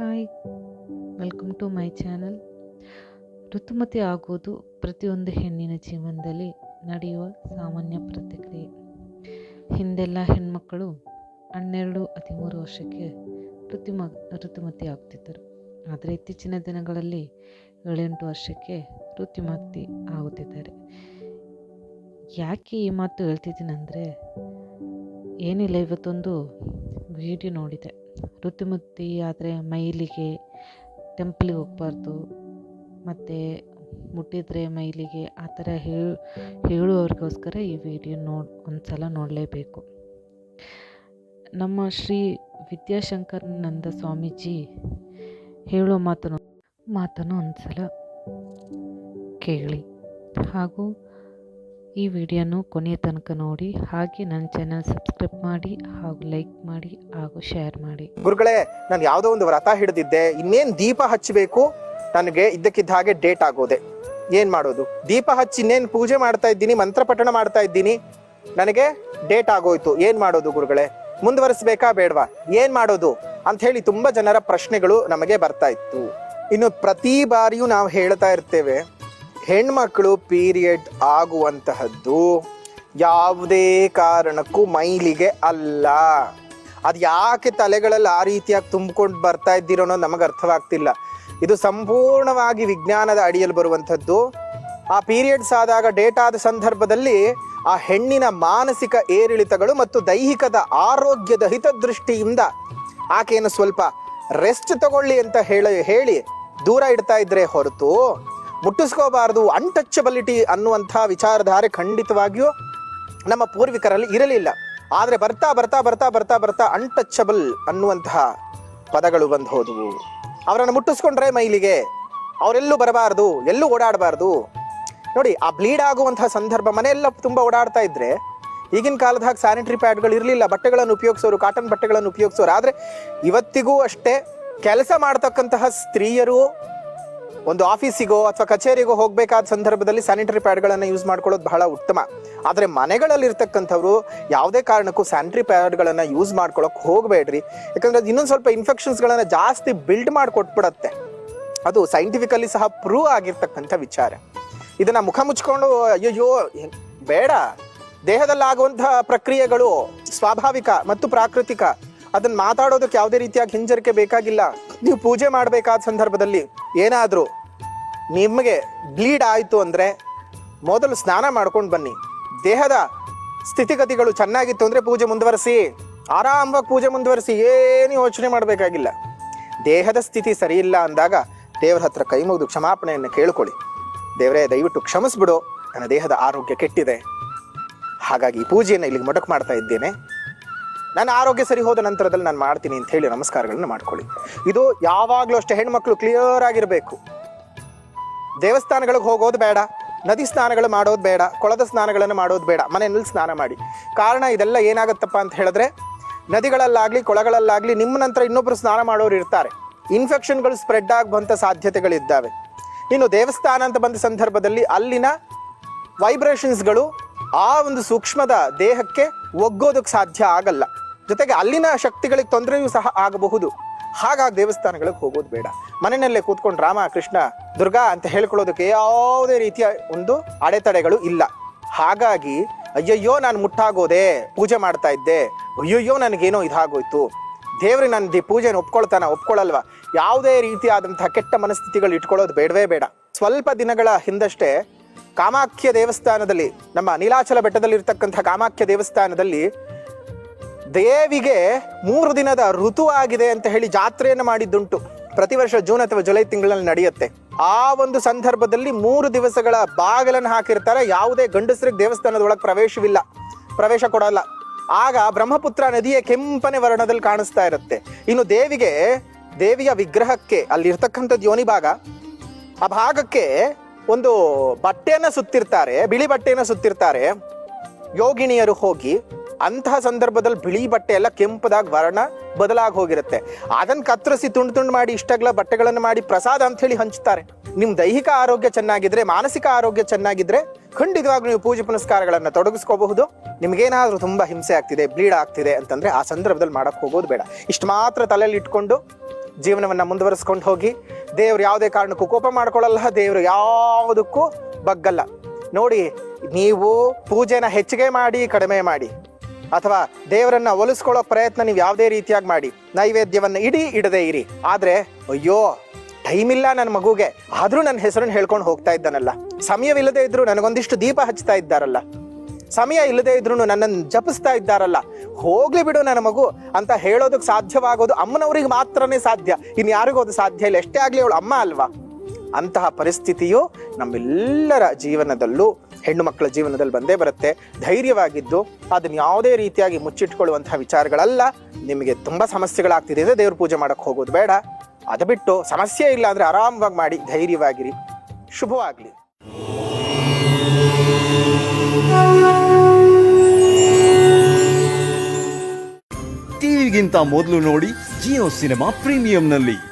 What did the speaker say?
Hi welcome to my channel ಋತುಮತಿ ಆಗೋದು ಪ್ರತಿಯೊಂದು ಹೆಣ್ಣಿನ ಜೀವನದಲ್ಲಿ ನಡೆಯುವ ಸಾಮಾನ್ಯ ಪ್ರತಿಕ್ರಿಯೆ. ಹಿಂದೆಲ್ಲ ಹೆಣ್ಮಕ್ಕಳು ಹನ್ನೆರಡು, ಹದಿಮೂರು ವರ್ಷಕ್ಕೆ ಋತುಮ, ಋತುಮತಿ ಆಗ್ತಿದ್ದರು. ಆದರೆ ಇತ್ತೀಚಿನ ದಿನಗಳಲ್ಲಿ ಏಳೆಂಟು ವರ್ಷಕ್ಕೆ ಋತುಮತಿ ಆಗುತ್ತಿದ್ದಾರೆ. ಯಾಕೆ ಈ ಮಾತು ಹೇಳ್ತಿದ್ದೀನಿ ಅಂದರೆ ಏನಿಲ್ಲ, ಇವತ್ತೊಂದು ವಿಡಿಯೋ ನೋಡಿದೆ. ಋತುಮತಿ ಆದರೆ ಮೈಲಿಗೆ ಟೆಂಪಲ್ಗೆ ಹೋಗಬಾರ್ದು. ಮತ್ತು ಮುಟ್ಟಿದರೆ ಮೈಲಿಗೆ ಆ ಥರ ಹೇಳು, ಹೇಳುವವ್ರಿಗೋಸ್ಕರ ಈ ವಿಡಿಯೋ ನೋಡಿ ಒಂದು ಸಲ ನೋಡಲೇಬೇಕು. ನಮ್ಮ ಶ್ರೀ ವಿದ್ಯಾಶಂಕರನಂದ ಸ್ವಾಮೀಜಿ ಹೇಳೋ ಮಾತನ್ನು ಮಾತನ್ನು ಒಂದು ಸಲ ಕೇಳಿ. ಹಾಗೂ ಈ ವಿಡಿಯೋನು ಕೊನೆಯ ತನಕ ನೋಡಿ, ಹಾಗೆ ನನ್ನ ಚಾನಲ್ ಸಬ್ಸ್ಕ್ರೈಬ್ ಮಾಡಿ ಹಾಗೂ ಲೈಕ್ ಮಾಡಿ ಹಾಗೂ ಶೇರ್ ಮಾಡಿ. ಗುರುಗಳೇ, ನಾನು ಯಾವುದೋ ಒಂದು ವ್ರತ ಹಿಡಿದಿದ್ದೆ, ಇನ್ನೇನು ದೀಪ ಹಚ್ಚಬೇಕು? ನನಗೆ ಇದ್ದಕ್ಕಿದ್ದ ಹಾಗೆ ಡೇಟ್ ಆಗೋದೆ. ಏನ್ ಮಾಡೋದು? ದೀಪ ಹಚ್ಚಿ ಇನ್ನೇನು ಪೂಜೆ ಮಾಡ್ತಾ ಇದ್ದೀನಿ, ಮಂತ್ರ ಪಠಣ ಮಾಡ್ತಾ ಇದ್ದೀನಿ, ನನಗೆ ಡೇಟ್ ಆಗೋಯ್ತು. ಏನ್ ಮಾಡೋದು ಗುರುಗಳೇ? ಮುಂದುವರಿಸ್ಬೇಕಾ ಬೇಡವಾ? ಏನ್ ಮಾಡೋದು? ಅಂತ ಹೇಳಿ ತುಂಬಾ ಜನರ ಪ್ರಶ್ನೆಗಳು ನಮಗೆ ಬರ್ತಾ ಇತ್ತು. ಇನ್ನು ಪ್ರತಿ ಬಾರಿಯೂ ನಾವು ಹೇಳ್ತಾ ಇರ್ತೇವೆ ಹೆಣ್ಮಕ್ಳು ಪೀರಿಯಡ್ ಆಗುವಂತಹದ್ದು ಯಾವುದೇ ಕಾರಣಕ್ಕೂ ಮೈಲಿಗೆ ಅಲ್ಲ. ಅದು ಯಾಕೆ ತಲೆಗಳಲ್ಲಿ ಆ ರೀತಿಯಾಗಿ ತುಂಬಿಕೊಂಡು ಬರ್ತಾ ಇದ್ದೀರೋ ಅನ್ನೋದು ನಮಗೆ ಅರ್ಥವಾಗ್ತಿಲ್ಲ. ಇದು ಸಂಪೂರ್ಣವಾಗಿ ವಿಜ್ಞಾನದ ಅಡಿಯಲ್ಲಿ ಬರುವಂಥದ್ದು. ಆ ಪೀರಿಯಡ್ಸ್ ಆದಾಗ ಡೇಟ್ ಸಂದರ್ಭದಲ್ಲಿ ಆ ಹೆಣ್ಣಿನ ಮಾನಸಿಕ ಏರಿಳಿತಗಳು ಮತ್ತು ದೈಹಿಕದ ಆರೋಗ್ಯದ ಹಿತದೃಷ್ಟಿಯಿಂದ ಆಕೆಯನ್ನು ಸ್ವಲ್ಪ ರೆಸ್ಟ್ ತಗೊಳ್ಳಿ ಅಂತ ಹೇಳಿ ಹೇಳಿ ದೂರ ಇಡ್ತಾ ಇದ್ರೆ ಹೊರತು ಮುಟ್ಟಿಸ್ಕೋಬಾರದು ಅನ್ಟಚಬಿಲಿಟಿ ಅನ್ನುವಂಥ ವಿಚಾರಧಾರೆ ಖಂಡಿತವಾಗಿಯೂ ನಮ್ಮ ಪೂರ್ವಿಕರಲ್ಲಿ ಇರಲಿಲ್ಲ. ಆದರೆ ಬರ್ತಾ ಬರ್ತಾ ಬರ್ತಾ ಬರ್ತಾ ಬರ್ತಾ ಅನ್ಟಚಬಲ್ ಅನ್ನುವಂತಹ ಪದಗಳು ಬಂದು ಹೋದವು. ಅವರನ್ನು ಮುಟ್ಟಿಸ್ಕೊಂಡ್ರೆ ಮೈಲಿಗೆ. ಅವರೆಲ್ಲೂ ಬರಬಾರ್ದು, ಎಲ್ಲೂ ಓಡಾಡಬಾರ್ದು. ನೋಡಿ, ಆ ಬ್ಲೀಡ್ ಆಗುವಂತಹ ಸಂದರ್ಭ ಮನೆಯೆಲ್ಲ ತುಂಬ ಓಡಾಡ್ತಾ ಇದ್ರೆ, ಈಗಿನ ಕಾಲದ ಹಾಗೆ ಸ್ಯಾನಿಟರಿ ಪ್ಯಾಡ್ಗಳು ಇರಲಿಲ್ಲ, ಬಟ್ಟೆಗಳನ್ನು ಉಪಯೋಗಿಸೋರು ಕಾಟನ್ ಬಟ್ಟೆಗಳನ್ನು ಉಪಯೋಗಿಸೋರು. ಆದರೆ ಇವತ್ತಿಗೂ ಅಷ್ಟೇ, ಕೆಲಸ ಮಾಡ್ತಕ್ಕಂತಹ ಸ್ತ್ರೀಯರು ಒಂದು ಆಫೀಸಿಗೋ ಅಥವಾ ಕಚೇರಿಗೋ ಹೋಗಬೇಕಾದ ಸಂದರ್ಭದಲ್ಲಿ ಸ್ಯಾನಿಟರಿ ಪ್ಯಾಡ್ಗಳನ್ನು ಯೂಸ್ ಮಾಡ್ಕೊಳ್ಳೋದು ಬಹಳ ಉತ್ತಮ. ಆದರೆ ಮನೆಗಳಲ್ಲಿ ಇರ್ತಕ್ಕಂಥವ್ರು ಯಾವುದೇ ಕಾರಣಕ್ಕೂ ಸ್ಯಾನಿಟರಿ ಪ್ಯಾಡ್ಗಳನ್ನು ಯೂಸ್ ಮಾಡ್ಕೊಳ್ಳೋಕೆ ಹೋಗಬೇಡ್ರಿ. ಯಾಕಂದ್ರೆ ಅದು ಇನ್ನೊಂದು ಸ್ವಲ್ಪ ಇನ್ಫೆಕ್ಷನ್ಸ್ಗಳನ್ನು ಜಾಸ್ತಿ ಬಿಲ್ಡ್ ಮಾಡಿಕೊಟ್ಬಿಡತ್ತೆ. ಅದು ಸೈಂಟಿಫಿಕಲಿ ಸಹ ಪ್ರೂವ್ ಆಗಿರ್ತಕ್ಕಂಥ ವಿಚಾರ. ಇದನ್ನು ಮುಖ ಮುಚ್ಕೊಂಡು ಹೆಂಗ್- ಬೇಡ. ದೇಹದಲ್ಲಾಗುವಂತಹ ಪ್ರಕ್ರಿಯೆಗಳು ಸ್ವಾಭಾವಿಕ ಮತ್ತು ಪ್ರಾಕೃತಿಕ. ಅದನ್ನು ಮಾತಾಡೋದಕ್ಕೆ ಯಾವುದೇ ರೀತಿಯಾಗಿ ಹಿಂಜರಿಕೆ ಬೇಕಾಗಿಲ್ಲ. ನೀವು ಪೂಜೆ ಮಾಡಬೇಕಾದ ಸಂದರ್ಭದಲ್ಲಿ ಏನಾದರೂ ನಿಮಗೆ ಬ್ಲೀಡ್ ಆಯಿತು ಅಂದರೆ ಮೊದಲು ಸ್ನಾನ ಮಾಡ್ಕೊಂಡು ಬನ್ನಿ. ದೇಹದ ಸ್ಥಿತಿಗತಿಗಳು ಚೆನ್ನಾಗಿತ್ತು ಅಂದರೆ ಪೂಜೆ ಮುಂದುವರಿಸಿ, ಆರಾಮವಾಗಿ ಪೂಜೆ ಮುಂದುವರಿಸಿ ಏನು ಯೋಚನೆ ಮಾಡಬೇಕಾಗಿಲ್ಲ. ದೇಹದ ಸ್ಥಿತಿ ಸರಿಯಿಲ್ಲ ಅಂದಾಗ ದೇವರ ಹತ್ರ ಕೈ ಮುಗಿದು ಕ್ಷಮಾಪಣೆಯನ್ನು ಕೇಳಿಕೊಳ್ಳಿ. ದೇವರೇ, ದಯವಿಟ್ಟು ಕ್ಷಮಿಸ್ಬಿಡು. ನನ್ನ ದೇಹದ ಆರೋಗ್ಯ ಕೆಟ್ಟಿದೆ. ಹಾಗಾಗಿ ಈ ಪೂಜೆಯನ್ನು ಇಲ್ಲಿಗೆ ಮೊಟಕು ಮಾಡ್ತಾ ಇದ್ದೇನೆ. ನನ್ನ ಆರೋಗ್ಯ ಸರಿ ಹೋದ ನಂತರದಲ್ಲಿ ನಾನು ಮಾಡ್ತೀನಿ ಅಂತ ಹೇಳಿ ನಮಸ್ಕಾರಗಳನ್ನು ಮಾಡ್ಕೊಳ್ಳಿ. ಇದು ಯಾವಾಗಲೂ ಅಷ್ಟೇ ಹೆಣ್ಮಕ್ಳು ಕ್ಲಿಯರ್ ಆಗಿರಬೇಕು. ದೇವಸ್ಥಾನಗಳಿಗೆ ಹೋಗೋದು ಬೇಡ, ನದಿ ಸ್ನಾನಗಳು ಮಾಡೋದು ಬೇಡ, ಕೊಳದ ಸ್ನಾನಗಳನ್ನು ಮಾಡೋದು ಬೇಡ, ಮನೆಯಲ್ಲಿ ಸ್ನಾನ ಮಾಡಿ. ಕಾರಣ ಇದೆಲ್ಲ ಏನಾಗುತ್ತಪ್ಪ ಅಂತ ಹೇಳಿದ್ರೆ, ನದಿಗಳಲ್ಲಾಗಲಿ, ಕೊಳಗಳಲ್ಲಾಗಲಿ, ನಿಮ್ಮ ನಂತರ ಇನ್ನೊಬ್ಬರು ಸ್ನಾನ ಮಾಡೋರು ಇರ್ತಾರೆ. ಇನ್ಫೆಕ್ಷನ್ಗಳು ಸ್ಪ್ರೆಡ್ ಆಗುವಂಥ ಸಾಧ್ಯತೆಗಳಿದ್ದಾವೆ. ಇನ್ನು ದೇವಸ್ಥಾನ ಅಂತ ಬಂದ ಸಂದರ್ಭದಲ್ಲಿ ಅಲ್ಲಿನ ವೈಬ್ರೇಷನ್ಸ್ಗಳು ಆ ಒಂದು ಸೂಕ್ಷ್ಮದ ದೇಹಕ್ಕೆ ಒಗ್ಗೋದಕ್ಕೆ ಸಾಧ್ಯ ಆಗಲ್ಲ. ಜೊತೆಗೆ ಅಲ್ಲಿನ ಶಕ್ತಿಗಳಿಗೆ ತೊಂದರೆಯೂ ಸಹ ಆಗಬಹುದು. ಹಾಗಾಗಿ ದೇವಸ್ಥಾನಗಳಿಗೆ ಹೋಗೋದು ಬೇಡ. ಮನೆಯಲ್ಲೇ ಕೂತ್ಕೊಂಡು ರಾಮ, ಕೃಷ್ಣ, ದುರ್ಗಾ ಅಂತ ಹೇಳ್ಕೊಳ್ಳೋದಕ್ಕೆ ಯಾವುದೇ ರೀತಿಯ ಒಂದು ಅಡೆತಡೆಗಳು ಇಲ್ಲ. ಹಾಗಾಗಿ, ಅಯ್ಯಯ್ಯೋ ನಾನು ಮುಟ್ಟಾಗೋದೆ, ಪೂಜೆ ಮಾಡ್ತಾ ಇದ್ದೆ, ಅಯ್ಯಯ್ಯೋ ನನಗೇನೋ ಇದಾಗೋಯ್ತು. ದೇವ್ರು ನನ್ನ ದಿ ಪೂಜೆನ ಒಪ್ಕೊಳ್ತಾನ ಒಪ್ಕೊಳ್ಳಲ್ವಾ ಯಾವುದೇ ರೀತಿಯಾದಂತಹ ಕೆಟ್ಟ ಮನಸ್ಥಿತಿಗಳು ಇಟ್ಕೊಳ್ಳೋದು ಬೇಡವೇ ಬೇಡ. ಸ್ವಲ್ಪ ದಿನಗಳ ಹಿಂದಷ್ಟೇ ಕಾಮಾಖ್ಯ ದೇವಸ್ಥಾನದಲ್ಲಿ, ನಮ್ಮ ನೀಲಾಚಲ ಬೆಟ್ಟದಲ್ಲಿ ಇರ್ತಕ್ಕಂಥ ಕಾಮಾಖ್ಯ ದೇವಸ್ಥಾನದಲ್ಲಿ ದೇವಿಗೆ ಮೂರು ದಿನದ ಋತು ಆಗಿದೆ ಅಂತ ಹೇಳಿ ಜಾತ್ರೆಯನ್ನು ಮಾಡಿದ್ದುಂಟು. ಪ್ರತಿ ವರ್ಷ ಜೂನ್ ಅಥವಾ ಜುಲೈ ತಿಂಗಳಲ್ಲಿ ನಡೆಯುತ್ತೆ. ಆ ಒಂದು ಸಂದರ್ಭದಲ್ಲಿ ಮೂರು ದಿವಸಗಳ ಬಾಗಿಲನ್ನು ಹಾಕಿರ್ತಾರೆ. ಯಾವುದೇ ಗಂಡಸರಿಗೆ ದೇವಸ್ಥಾನದ ಒಳಗೆ ಪ್ರವೇಶವಿಲ್ಲ. ಪ್ರವೇಶ ಕೊಡಲ್ಲ. ಆಗ ಬ್ರಹ್ಮಪುತ್ರ ನದಿಯ ಕೆಂಪನೆ ವರ್ಣದಲ್ಲಿ ಕಾಣಿಸ್ತಾ ಇರುತ್ತೆ. ಇನ್ನು ದೇವಿಗೆ, ದೇವಿಯ ವಿಗ್ರಹಕ್ಕೆ ಅಲ್ಲಿರ್ತಕ್ಕಂಥದ್ದು ಯೋನಿ ಭಾಗ, ಆ ಭಾಗಕ್ಕೆ ಒಂದು ಬಟ್ಟೆಯನ್ನು ಸುತ್ತಿರ್ತಾರೆ, ಬಿಳಿ ಬಟ್ಟೆಯನ್ನು ಸುತ್ತಿರ್ತಾರೆ. ಯೋಗಿಣಿಯರು ಹೋಗಿ ಅಂತಹ ಸಂದರ್ಭದಲ್ಲಿ ಬಿಳಿ ಬಟ್ಟೆ ಎಲ್ಲ ಕೆಂಪದಾಗ ವರ್ಣ ಬದಲಾಗಿ ಹೋಗಿರುತ್ತೆ. ಅದನ್ನ ಕತ್ತರಿಸಿ ತುಂಡು ತುಂಡು ಮಾಡಿ ಇಷ್ಟಗ್ಲ ಬಟ್ಟೆಗಳನ್ನು ಮಾಡಿ ಪ್ರಸಾದ ಅಂತ ಹೇಳಿ ಹಂಚ್ತಾರೆ. ನಿಮ್ ದೈಹಿಕ ಆರೋಗ್ಯ ಚೆನ್ನಾಗಿದ್ರೆ, ಮಾನಸಿಕ ಆರೋಗ್ಯ ಚೆನ್ನಾಗಿದ್ರೆ ಖಂಡಿತವಾಗ್ಲೂ ನೀವು ಪೂಜೆ ಪುನಸ್ಕಾರಗಳನ್ನು ತೊಡಗಿಸ್ಕೋಬಹುದು. ನಿಮ್ಗೇನಾದ್ರೂ ತುಂಬಾ ಹಿಂಸೆ ಆಗ್ತಿದೆ, ಬ್ಲೀಡ್ ಆಗ್ತಿದೆ ಅಂತಂದ್ರೆ ಆ ಸಂದರ್ಭದಲ್ಲಿ ಮಾಡಕ್ ಹೋಗೋದು ಬೇಡ. ಇಷ್ಟು ಮಾತ್ರ ತಲೆಯಲ್ಲಿ ಇಟ್ಕೊಂಡು ಜೀವನವನ್ನ ಮುಂದುವರಿಸ್ಕೊಂಡು ಹೋಗಿ, ದೇವ್ರು ಯಾವುದೇ ಕಾರಣಕ್ಕೂ ಕೋಪ ಮಾಡ್ಕೊಳ್ಳಲ್ಲ ದೇವ್ರು ಯಾವುದಕ್ಕೂ ಬಗ್ಗಲ್ಲ. ನೋಡಿ, ನೀವು ಪೂಜೆನ ಹೆಚ್ಚಿಗೆ ಮಾಡಿ, ಕಡಿಮೆ ಮಾಡಿ ಅಥವಾ ದೇವರನ್ನ ಒಲಿಸ್ಕೊಳ್ಳೋ ಪ್ರಯತ್ನ ನೀವು ಯಾವುದೇ ರೀತಿಯಾಗಿ ಮಾಡಿ, ನೈವೇದ್ಯವನ್ನ ಇಡೀ ಇಡದೇ ಇರಿ. ಆದ್ರೆ, ಅಯ್ಯೋ ಟೈಮ್ ಇಲ್ಲ ನನ್ನ ಮಗುಗೆ. ಆದ್ರೂ ನನ್ನ ಹೆಸರನ್ನು ಹೇಳ್ಕೊಂಡು ಹೋಗ್ತಾ ಇದ್ದಾನಲ್ಲ. ಸಮಯವಿಲ್ಲದೆ ಇದ್ರು ನನಗೊಂದಿಷ್ಟು ದೀಪ ಹಚ್ತಾ ಇದ್ದಾರಲ್ಲ. ಸಮಯ ಇಲ್ಲದೆ ಇದ್ರು ನನ್ನನ್ನು ಜಪಿಸ್ತಾ ಇದ್ದಾರಲ್ಲ. ಹೋಗ್ಲಿ ಬಿಡು ನನ್ನ ಮಗು ಅಂತ ಹೇಳೋದಕ್ಕೆ ಸಾಧ್ಯವಾಗೋದು ಅಮ್ಮನವ್ರಿಗೆ ಮಾತ್ರನೇ ಸಾಧ್ಯ. ಇನ್ ಯಾರಿಗೂ ಅದು ಸಾಧ್ಯ ಇಲ್ಲ. ಎಷ್ಟೇ ಆಗ್ಲಿ ಅವಳು ಅಮ್ಮ ಅಲ್ವಾ? ಅಂತಹ ಪರಿಸ್ಥಿತಿಯು ನಮ್ಮೆಲ್ಲರ ಜೀವನದಲ್ಲೂ ಹೆಣ್ಣು ಮಕ್ಕಳ ಜೀವನದಲ್ಲಿ ಬಂದೇ ಬರುತ್ತೆ. ಧೈರ್ಯವಾಗಿದ್ದು ಅದನ್ನು ಯಾವುದೇ ರೀತಿಯಾಗಿ ಮುಚ್ಚಿಟ್ಕೊಳ್ಳುವಂತಹ ವಿಚಾರಗಳಲ್ಲ. ನಿಮಗೆ ತುಂಬ ಸಮಸ್ಯೆಗಳಾಗ್ತಿದೆ ಅಂದರೆ ದೇವ್ರ ಪೂಜೆ ಮಾಡೋಕ್ಕೆ ಹೋಗೋದು ಬೇಡ. ಅದು ಬಿಟ್ಟು ಸಮಸ್ಯೆ ಇಲ್ಲ ಅಂದರೆ ಆರಾಮವಾಗಿ ಮಾಡಿ ಧೈರ್ಯವಾಗಿರಿ. ಶುಭವಾಗಲಿ. ಟಿವಿಗಿಂತ ಮೊದಲು ನೋಡಿ ಜಿಯೋ ಸಿನಿಮಾ ಪ್ರೀಮಿಯಂನಲ್ಲಿ.